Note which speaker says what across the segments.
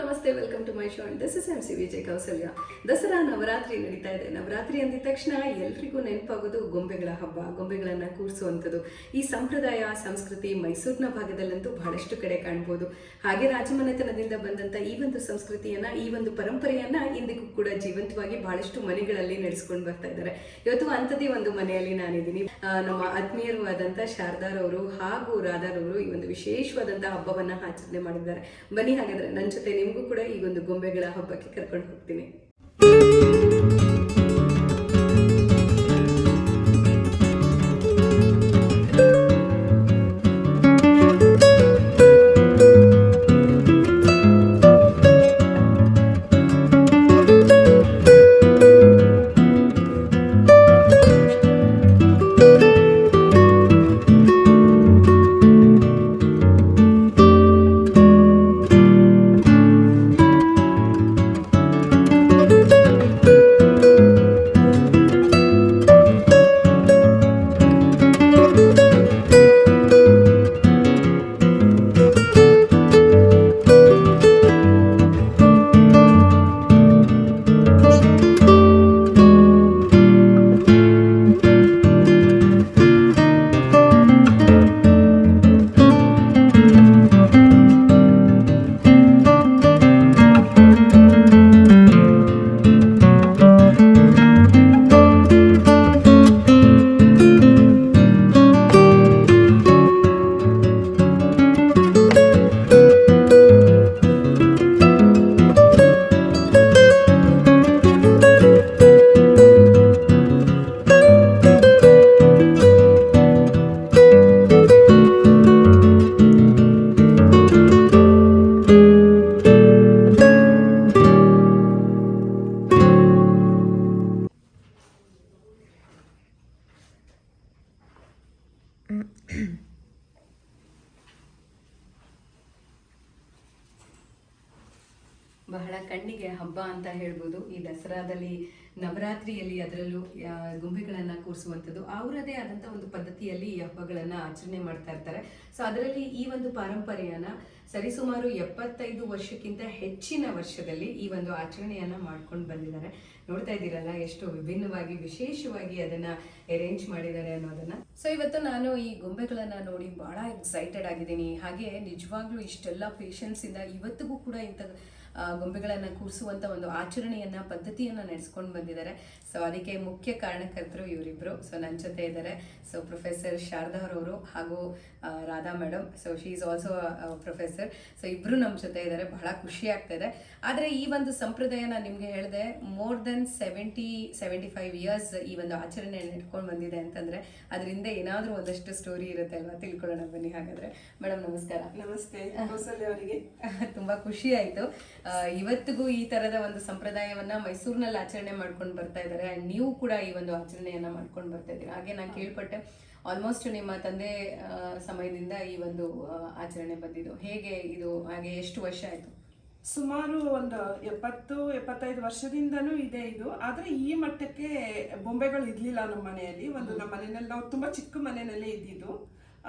Speaker 1: ನಮಸ್ತೆ welcome to my show and this is M C Vijay Kausalya Dasara Navaratri ನಡೀತಾ ಇದೆ. ನವರಾತ್ರಿ ಅಂದಿದ ತಕ್ಷಣ ಎಲ್ರಿಗೂ ನೆನಪಾಗೋದು ಗೊಂಬೆಗಳ ಹಬ್ಬ, ಗೊಂಬೆಗಳನ್ನ ಕೂರಿಸುವಂಥದ್ದು. ಈ ಸಂಪ್ರದಾಯ, ಸಂಸ್ಕೃತಿ ಮೈಸೂರಿನ ಭಾಗದಲ್ಲಂತೂ ಬಹಳಷ್ಟು ಕಡೆ ಕಾಣ್ಬೋದು. ಹಾಗೆ ರಾಜಮನೆತನದಿಂದ ಬಂದಂಥ ಈ ಒಂದು ಸಂಸ್ಕೃತಿಯನ್ನ, ಈ ಒಂದು ಪರಂಪರೆಯನ್ನ ಇಂದಿಗೂ ಕೂಡ ಜೀವಂತವಾಗಿ ಬಹಳಷ್ಟು ಮನೆಗಳಲ್ಲಿ ನಡೆಸ್ಕೊಂಡು ಬರ್ತಾ ಇದ್ದಾರೆ. ಇವತ್ತು ಅಂಥದ್ದೇ ಒಂದು ಮನೆಯಲ್ಲಿ ನಾನಿದ್ದೀನಿ. ನಮ್ಮ ಆತ್ಮೀಯರು ಆದಂಥ ಶಾರದಾರವರು ಹಾಗೂ ರಾಧಾರವರು ಈ ಒಂದು ವಿಶೇಷವಾದಂಥ ಹಬ್ಬವನ್ನ ಆಚರಣೆ ಮಾಡಿದ್ದಾರೆ. ಬನ್ನಿ ಹಾಗಾದ್ರೆ ನನ್ನ ಜೊತೆ ನಿಮಗೂ ಕೂಡ ಈ ಒಂದು ಗೊಂಬೆಗಳ ಹಬ್ಬಕ್ಕೆ ಕರ್ಕೊಂಡು ಹೋಗ್ತೀನಿ. ಬಹಳ ಕಣ್ಣಿಗೆ ಹಬ್ಬ ಅಂತ ಹೇಳ್ಬೋದು. ಈ ದಸರಾದಲ್ಲಿ, ನವರಾತ್ರಿಯಲ್ಲಿ ಅದರಲ್ಲೂ ಗೊಂಬೆಗಳನ್ನ ಕೂರಿಸುವಂಥದ್ದು. ಅವರದೇ ಆದಂಥ ಒಂದು ಪದ್ಧತಿಯಲ್ಲಿ ಈ ಹಬ್ಬಗಳನ್ನ ಆಚರಣೆ ಮಾಡ್ತಾ ಇರ್ತಾರೆ. ಸೊ ಅದರಲ್ಲಿ ಈ ಒಂದು ಪಾರಂಪರ್ಯನ ಸರಿಸುಮಾರು ಎಪ್ಪತ್ತೈದು ವರ್ಷಕ್ಕಿಂತ ಹೆಚ್ಚಿನ ವರ್ಷದಲ್ಲಿ ಈ ಒಂದು ಆಚರಣೆಯನ್ನ ಮಾಡ್ಕೊಂಡು ಬಂದಿದ್ದಾರೆ. ನೋಡ್ತಾ ಇದ್ದೀರಲ್ಲ, ಎಷ್ಟು ವಿಭಿನ್ನವಾಗಿ, ವಿಶೇಷವಾಗಿ ಅದನ್ನ ಅರೇಂಜ್ ಮಾಡಿದ್ದಾರೆ ಅನ್ನೋದನ್ನ. ಸೊ ಇವತ್ತು ನಾನು ಈ ಗೊಂಬೆಗಳನ್ನ ನೋಡಿ ಬಹಳ ಎಕ್ಸೈಟೆಡ್ ಆಗಿದ್ದೀನಿ. ಹಾಗೆ ನಿಜವಾಗ್ಲೂ ಇಷ್ಟೆಲ್ಲ ಪೇಷನ್ಸ್ ಇಂದ ಇವತ್ತಿಗೂ ಕೂಡ ಇಂಥ ಗೊಂಬೆಗಳನ್ನ ಕೂರಿಸುವಂಥ ಒಂದು ಆಚರಣೆಯನ್ನ ಪದ್ಧತಿಯನ್ನ ನಡೆಸ್ಕೊಂಡು ಬಂದಿದ್ದಾರೆ. ಸೊ ಅದಕ್ಕೆ ಮುಖ್ಯ ಕಾರಣಕರ್ತರು ಇವರಿಬ್ಬರು ಸೊ ನನ್ನ ಜೊತೆ ಇದ್ದಾರೆ. ಸೊ ಪ್ರೊಫೆಸರ್ ಶಾರದಾರವರು ಹಾಗೂ Radha madam so she is also professor so ಇಬ್ರು ನಮ್ಮ ಜೊತೆ ಇದ್ದಾರೆ. ಬಹಳ ಖುಷಿ ಆಗ್ತಾ ಇದೆ. ಆದರೆ ಈ ಒಂದು ಸಂಪ್ರದಾಯ ನಾನು ನಿಮಗೆ ಹೇಳಿದೆ more than seventy seventy five years ಈ ಒಂದು ಆಚರಣೆಯನ್ನು ನಡ್ಕೊಂಡು ಬಂದಿದೆ ಅಂತಂದ್ರೆ ಅದರಿಂದ ಏನಾದರೂ ಒಂದಷ್ಟು ಸ್ಟೋರಿ ಇರುತ್ತೆ ಅಲ್ವಾ? ತಿಳ್ಕೊಳ್ಳೋಣ ಬನ್ನಿ ಹಾಗಾದ್ರೆ. ಮೇಡಮ್ ನಮಸ್ಕಾರ.
Speaker 2: ನಮಸ್ತೆ. ಅವರಿಗೆ.
Speaker 1: ತುಂಬಾ ಖುಷಿ ಆಯ್ತು. ಇವತ್ತಿಗೂ ಈ ತರದ ಒಂದು ಸಂಪ್ರದಾಯವನ್ನ ಮೈಸೂರಿನಲ್ಲಿ ಆಚರಣೆ ಮಾಡ್ಕೊಂಡು ಬರ್ತಾ ಇದ್ದಾರೆ. ನೀವು ಕೂಡ ಈ ಒಂದು ಆಚರಣೆಯನ್ನ ಮಾಡ್ಕೊಂಡು ಬರ್ತಾ ಇದ್ದೀರಾ. ಹಾಗೆ ನಾನು ಕೇಳ್ಪಟ್ಟೆ ಆಲ್ಮೋಸ್ಟ್ ನಿಮ್ಮ ತಂದೆ ಸಮಯದಿಂದ ಈ ಒಂದು ಆಚರಣೆ ಬಂದಿದ್ದು. ಹೇಗೆ ಇದು, ಹಾಗೆ ಎಷ್ಟು ವರ್ಷ ಆಯ್ತು?
Speaker 2: ಸುಮಾರು ಒಂದು ಎಪ್ಪತ್ತು, ಎಪ್ಪತ್ತೈದು ವರ್ಷದಿಂದನೂ ಇದೆ ಇದು. ಆದರೆ ಈ ಮಟ್ಟಕ್ಕೆ ಬೊಂಬೆಗಳು ಇರಲಿಲ್ಲ ನಮ್ಮ ಮನೆಯಲ್ಲಿ. ಒಂದು ನಮ್ಮ ಮನೆಯಲ್ಲಿ, ನಾವು ತುಂಬಾ ಚಿಕ್ಕ ಮನೆಯಲ್ಲೇ ಇದ್ದಿದ್ದು.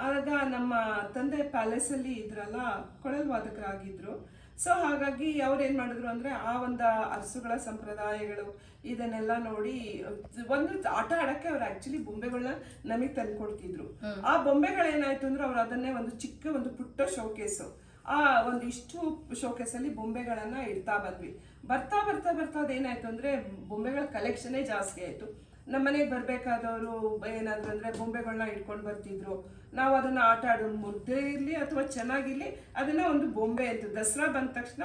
Speaker 2: ಆಗ ನಮ್ಮ ತಂದೆ ಪ್ಯಾಲೇಸಲ್ಲಿ ಇದ್ರಲ್ಲ ಕೊಳಲ್ ವಾದಕರಾಗಿದ್ರು ಸೊ ಹಾಗಾಗಿ ಅವ್ರು ಏನ್ ಮಾಡಿದ್ರು ಅಂದ್ರೆ ಆ ಒಂದು ಅರಸುಗಳ ಸಂಪ್ರದಾಯಗಳು ಇದನ್ನೆಲ್ಲ ನೋಡಿ ಒಂದು ಆಟ ಆಡಕ್ಕೆ ಅವ್ರು ಆಕ್ಚುಲಿ ಬೊಂಬೆಗಳನ್ನ ನಮಗೆ ತಂದ್ಕೊಡ್ತಿದ್ರು. ಆ ಬೊಂಬೆಗಳೇನಾಯ್ತು ಅಂದ್ರೆ ಅವ್ರು ಅದನ್ನೇ ಒಂದು ಚಿಕ್ಕ ಒಂದು ಪುಟ್ಟ ಶೋಕೇಸು ಆ ಒಂದು ಇಷ್ಟು ಶೋಕೇಸ್ ಅಲ್ಲಿ ಬೊಂಬೆಗಳನ್ನ ಇಡ್ತಾ ಬಂದ್ವಿ. ಬರ್ತಾ ಬರ್ತಾ ಬರ್ತಾ ಅದೇನಾಯ್ತು ಅಂದ್ರೆ ಬೊಂಬೆಗಳ ಕಲೆಕ್ಷನೇ ಜಾಸ್ತಿ ಆಯ್ತು. ನಮ್ಮನೆಗೆ ಬರಬೇಕಾದವರು ಏನಾದ್ರು ಅಂದ್ರೆ ಬೊಂಬೆಗಳನ್ನ ಇಟ್ಕೊಂಡು ಬರ್ತಿದ್ರು. ನಾವು ಅದನ್ನ ಆಟ ಆಡೋದು ಮುದ್ದೆ ಇರ್ಲಿ ಅಥವಾ ಚೆನ್ನಾಗಿರಲಿ, ಅದನ್ನ ಒಂದು ಬೊಂಬೆ ಅಂತ ದಸರಾ ಬಂದ ತಕ್ಷಣ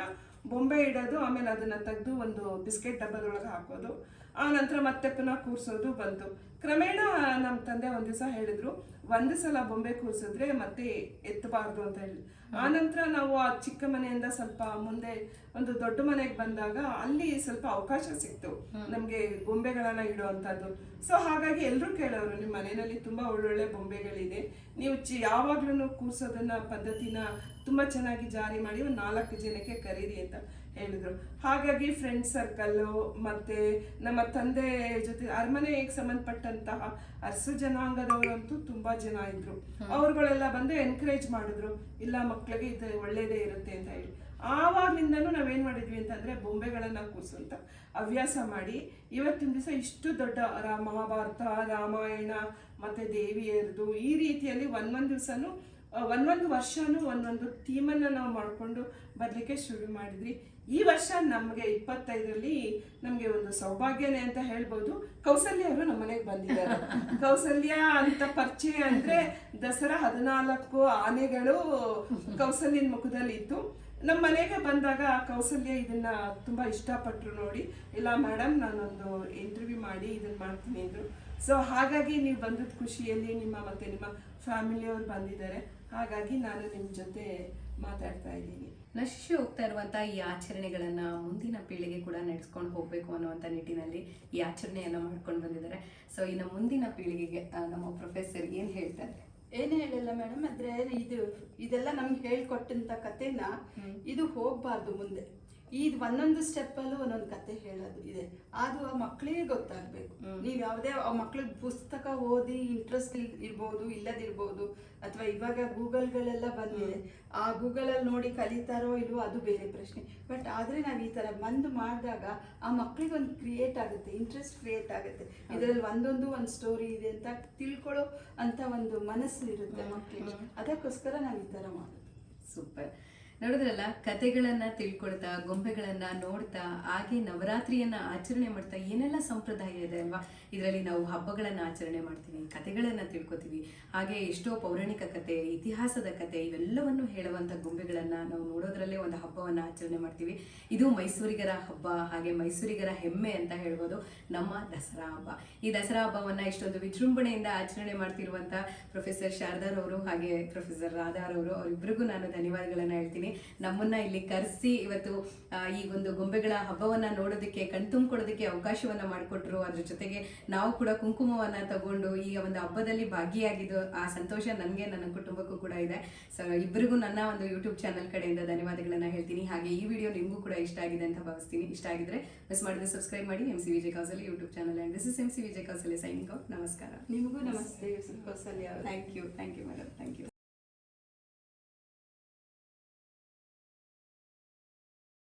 Speaker 2: ಬೊಂಬೆ ಇಡೋದು ಆಮೇಲೆ ಅದನ್ನ ತೆಗೆದು ಒಂದು ಬಿಸ್ಕೆಟ್ ಡಬ್ಬದೊಳಗೆ ಹಾಕೋದು. ಆ ನಂತರ ಮತ್ತೆ ಪುನಃ ಕೂರಿಸೋದು ಬಂತು. ಕ್ರಮೇಣ ನಮ್ಮ ತಂದೆ ಒಂದ್ ದಿವಸ ಹೇಳಿದ್ರು ಒಂದು ಸಲ ಬೊಂಬೆ ಕೂರಿಸಿದ್ರೆ ಮತ್ತೆ ಎತ್ತಬಾರ್ದು ಅಂತ ಹೇಳಿ. ಆ ನಂತರ ನಾವು ಆ ಚಿಕ್ಕ ಮನೆಯಿಂದ ಸ್ವಲ್ಪ ಮುಂದೆ ಒಂದು ದೊಡ್ಡ ಮನೆಗೆ ಬಂದಾಗ ಅಲ್ಲಿ ಸ್ವಲ್ಪ ಅವಕಾಶ ಸಿಕ್ತು. ನಮ್ಗೆ ಬೊಂಬೆಗಳನ್ನ ಇಡುವಂತದ್ದು. ಸೊ ಹಾಗಾಗಿ ಎಲ್ಲರೂ ಕೇಳೋರು ನಿಮ್ಮ ಮನೆಯಲ್ಲಿ ತುಂಬಾ ಒಳ್ಳೊಳ್ಳೆ ಬೊಂಬೆಗಳಿದೆ. ನೀವು ಚಿ ಯಾವಾಗ್ಲೂ ಕೂರ್ಸೋದನ್ನ ಪದ್ಧತಿನ ತುಂಬಾ ಚೆನ್ನಾಗಿ ಜಾರಿ ಮಾಡಿ ಒಂದು ನಾಲ್ಕು ಜನಕ್ಕೆ ಕರೀರಿ ಅಂತ ಹೇಳಿದ್ರು. ಹಾಗಾಗಿ ಫ್ರೆಂಡ್ ಸರ್ಕಲ್ಲು ಮತ್ತೆ ನಮ್ಮ ತಂದೆ ಜೊತೆ ಅರಮನೆಗೆ ಸಂಬಂಧಪಟ್ಟಂತಹ ಅರಸು ಜನಾಂಗದವರಂತೂ ತುಂಬಾ ಜನ ಇದ್ರು. ಅವ್ರುಗಳೆಲ್ಲ ಬಂದು ಎನ್ಕರೇಜ್ ಮಾಡಿದ್ರು ಇಲ್ಲ ಮಕ್ಳಿಗೆ ಇದು ಒಳ್ಳೇದೇ ಇರುತ್ತೆ ಅಂತ ಹೇಳಿ. ಆವಾಗ್ಲಿಂದನೂ ನಾವೇನ್ ಮಾಡಿದ್ವಿ ಅಂತಂದ್ರೆ ಬೊಂಬೆಗಳನ್ನ ಕೂರಿಸುವಂತ ಹವ್ಯಾಸ ಮಾಡಿ ಇವತ್ತಿನ ದಿವಸ ಇಷ್ಟು ದೊಡ್ಡ ರಾ- ಮಹಾಭಾರತ ರಾಮಾಯಣ ಮತ್ತೆ ದೇವಿಯರದು ಈ ರೀತಿಯಲ್ಲಿ ಒಂದೊಂದು ದಿವಸನೂ ಒಂದೊಂದು ವರ್ಷನೂ ಒಂದೊಂದು ಥೀಮನ್ನು ನಾವು ಮಾಡಿಕೊಂಡು ಬರಲಿಕ್ಕೆ ಶುರು ಮಾಡಿದ್ವಿ ಈ ವರ್ಷ ನಮಗೆ ಇಪ್ಪತ್ತೈದರಲ್ಲಿ ನಮಗೆ ಒಂದು ಸೌಭಾಗ್ಯನೇ ಅಂತ ಹೇಳ್ಬೋದು. ಕೌಸಲ್ಯ ಅವರು ನಮ್ಮ ಮನೆಗೆ ಬಂದಿದ್ದಾರೆ. ಕೌಸಲ್ಯ ಅಂತ ಪರಿಚಯ ಅಂದ್ರೆ ದಸರಾ ಹದಿನಾಲ್ಕು ಆನೆಗಳು ಕೌಸಲ್ಯನ ಮುಖದಲ್ಲಿ ಇತ್ತು ನಮ್ಮ ಮನೆಗೆ ಬಂದಾಗ ಕೌಸಲ್ಯ ಇದನ್ನ ತುಂಬಾ ಇಷ್ಟಪಟ್ಟರು ನೋಡಿ. ಇಲ್ಲ ಮೇಡಮ್ ನಾನೊಂದು ಇಂಟರ್ವ್ಯೂ ಮಾಡಿ ಇದನ್ನ ಮಾಡ್ತೀನಿ ಅಂದ್ರು. ಸೊ ಹಾಗಾಗಿ ನೀವು ಬಂದದ ಖುಷಿಯಲ್ಲಿ ನಿಮ್ಮ ಮತ್ತೆ ನಿಮ್ಮ ಫ್ಯಾಮಿಲಿಯವರು ಬಂದಿದ್ದಾರೆ. ಹಾಗಾಗಿ ನಾನು ನಿಮ್ಮ ಜೊತೆ ಮಾತಾಡ್ತಾ ಇದ್ದೀನಿ.
Speaker 1: ನಶಿಸಿ ಹೋಗ್ತಾ ಇರುವಂತ ಈ ಆಚರಣೆಗಳನ್ನ ಮುಂದಿನ ಪೀಳಿಗೆ ಕೂಡ ನಡೆಸ್ಕೊಂಡು ಹೋಗ್ಬೇಕು ಅನ್ನುವಂಥ ನಿಟ್ಟಿನಲ್ಲಿ ಈ ಆಚರಣೆಯನ್ನ ಮಾಡ್ಕೊಂಡು ಬಂದಿದ್ದಾರೆ. ಸೊ ಇನ್ನು ಮುಂದಿನ ಪೀಳಿಗೆಗೆ ನಮ್ಮ ಪ್ರೊಫೆಸರ್ ಏನು ಹೇಳ್ತಾರೆ?
Speaker 3: ಏನು ಹೇಳಲ್ಲ ಮೇಡಮ್ ಆದ್ರೆ ಇದು ಇದೆಲ್ಲ ನಮ್ಗೆ ಹೇಳ್ಕೊಟ್ಟಂತ ಕಥೆನ ಇದು ಹೋಗ್ಬಾರ್ದು ಮುಂದೆ. ಈ ಒಂದೊಂದು ಸ್ಟೆಪ್ ಅಲ್ಲೂ ಒಂದೊಂದು ಕತೆ ಹೇಳೋದು ಇದೆ. ಅದು ಆ ಮಕ್ಕಳಿಗೆ ಗೊತ್ತಾಗ್ಬೇಕು. ನೀವು ಯಾವುದೇ ಆ ಮಕ್ಳಿಗೆ ಪುಸ್ತಕ ಓದಿ ಇಂಟ್ರೆಸ್ಟ್ ಇರ್ಬೋದು ಇಲ್ಲದಿರ್ಬೋದು ಅಥವಾ ಇವಾಗ ಗೂಗಲ್ಗಳೆಲ್ಲ ಬಂದಿದೆ ಆ ಗೂಗಲಲ್ಲಿ ನೋಡಿ ಕಲಿತಾರೋ ಇಲ್ವೋ ಅದು ಬೇರೆ ಪ್ರಶ್ನೆ. ಬಟ್ ಆದರೆ ನಾವು ಈ ಥರ ಬಂದು ಮಾಡಿದಾಗ ಆ ಮಕ್ಳಿಗೆ ಒಂದು ಕ್ರಿಯೇಟ್ ಆಗುತ್ತೆ ಇಂಟ್ರೆಸ್ಟ್ ಕ್ರಿಯೇಟ್ ಆಗುತ್ತೆ. ಇದರಲ್ಲಿ ಒಂದೊಂದು ಒಂದು ಸ್ಟೋರಿ ಇದೆ ಅಂತ ತಿಳ್ಕೊಳ್ಳೋ ಅಂತ ಒಂದು ಮನಸ್ಸು ಇರುತ್ತೆ ಮಕ್ಕಳಿಗೆ ಅದಕ್ಕೋಸ್ಕರ ನಾವು ಈ ಥರ ಮಾಡೋದು.
Speaker 1: ಸೂಪರ್. ನೋಡಿದ್ರಲ್ಲ, ಕತೆಗಳನ್ನ ತಿಳ್ಕೊಳ್ತಾ, ಗೊಂಬೆಗಳನ್ನ ನೋಡ್ತಾ, ಹಾಗೆ ನವರಾತ್ರಿಯನ್ನ ಆಚರಣೆ ಮಾಡ್ತಾ ಏನೆಲ್ಲ ಸಂಪ್ರದಾಯ ಇದೆ ಅಲ್ವಾ? ಇದರಲ್ಲಿ ನಾವು ಹಬ್ಬಗಳನ್ನ ಆಚರಣೆ ಮಾಡ್ತೀವಿ, ಕತೆಗಳನ್ನ ತಿಳ್ಕೊತೀವಿ. ಹಾಗೆ ಎಷ್ಟೋ ಪೌರಾಣಿಕ ಕತೆ, ಇತಿಹಾಸದ ಕತೆ, ಇವೆಲ್ಲವನ್ನು ಹೇಳುವಂತ ಗೊಂಬೆಗಳನ್ನ ನಾವು ನೋಡೋದ್ರಲ್ಲೇ ಒಂದು ಹಬ್ಬವನ್ನ ಆಚರಣೆ ಮಾಡ್ತೀವಿ. ಇದು ಮೈಸೂರಿಗರ ಹಬ್ಬ, ಹಾಗೆ ಮೈಸೂರಿಗರ ಹೆಮ್ಮೆ ಅಂತ ಹೇಳ್ಬೋದು ನಮ್ಮ ದಸರಾ ಹಬ್ಬ. ಈ ದಸರಾ ಹಬ್ಬವನ್ನ ಇಷ್ಟೊಂದು ವಿಜೃಂಭಣೆಯಿಂದ ಆಚರಣೆ ಮಾಡ್ತಿರುವಂತ ಪ್ರೊಫೆಸರ್ ಶಾರದಾರವರು ಹಾಗೆ ಪ್ರೊಫೆಸರ್ ರಾಧಾರವರು ಅವರಿಬ್ಬರಿಗೂ ನಾನು ಧನ್ಯವಾದಗಳನ್ನ ಹೇಳ್ತೀನಿ. ನಮ್ಮನ್ನ ಇಲ್ಲಿ ಕರೆಸಿ ಇವತ್ತು ಈ ಒಂದು ಗೊಂಬೆಗಳ ಹಬ್ಬವನ್ನ ನೋಡೋದಕ್ಕೆ ಕಣ್ತುಂಬಿಕೊಡೋದಕ್ಕೆ ಅವಕಾಶವನ್ನ ಮಾಡಿಕೊಟ್ರು. ಅದ್ರ ಜೊತೆಗೆ ನಾವು ಕೂಡ ಕುಂಕುಮವನ್ನ ತಗೊಂಡು ಈ ಒಂದು ಹಬ್ಬದಲ್ಲಿ ಭಾಗಿಯಾಗಿದ್ದು ಆ ಸಂತೋಷ ನನಗೆ ನನ್ನ ಕುಟುಂಬಕ್ಕೂ ಕೂಡ ಇದೆ. ಸೊ ಇಬ್ಬರಿಗೂ ನನ್ನ ಒಂದು ಯೂಟ್ಯೂಬ್ ಚಾನಲ್ ಕಡೆಯಿಂದ ಧನ್ಯವಾದಗಳನ್ನ ಹೇಳ್ತೀನಿ. ಹಾಗೆ ಈ ವಿಡಿಯೋ ನಿಮಗೂ ಕೂಡ ಇಷ್ಟ ಆಗಿದೆ ಅಂತ ಭಾವಿಸ್ತೀನಿ. ಇಷ್ಟ ಆಗಿದ್ರೆ ಮಿಸ್ ಮಾಡಿದ್ರೆ ಸಬ್ಸ್ಕ್ರೈಬ್ ಮಾಡಿ M C Vijay Kausali YouTube channel and this is M C Vijay Kausali signing out ನಮಸ್ಕಾರ.
Speaker 3: ನಿಮಗೂ ನಮಸ್ತೆ. Kausalya.
Speaker 1: Thank you thank you madam thank you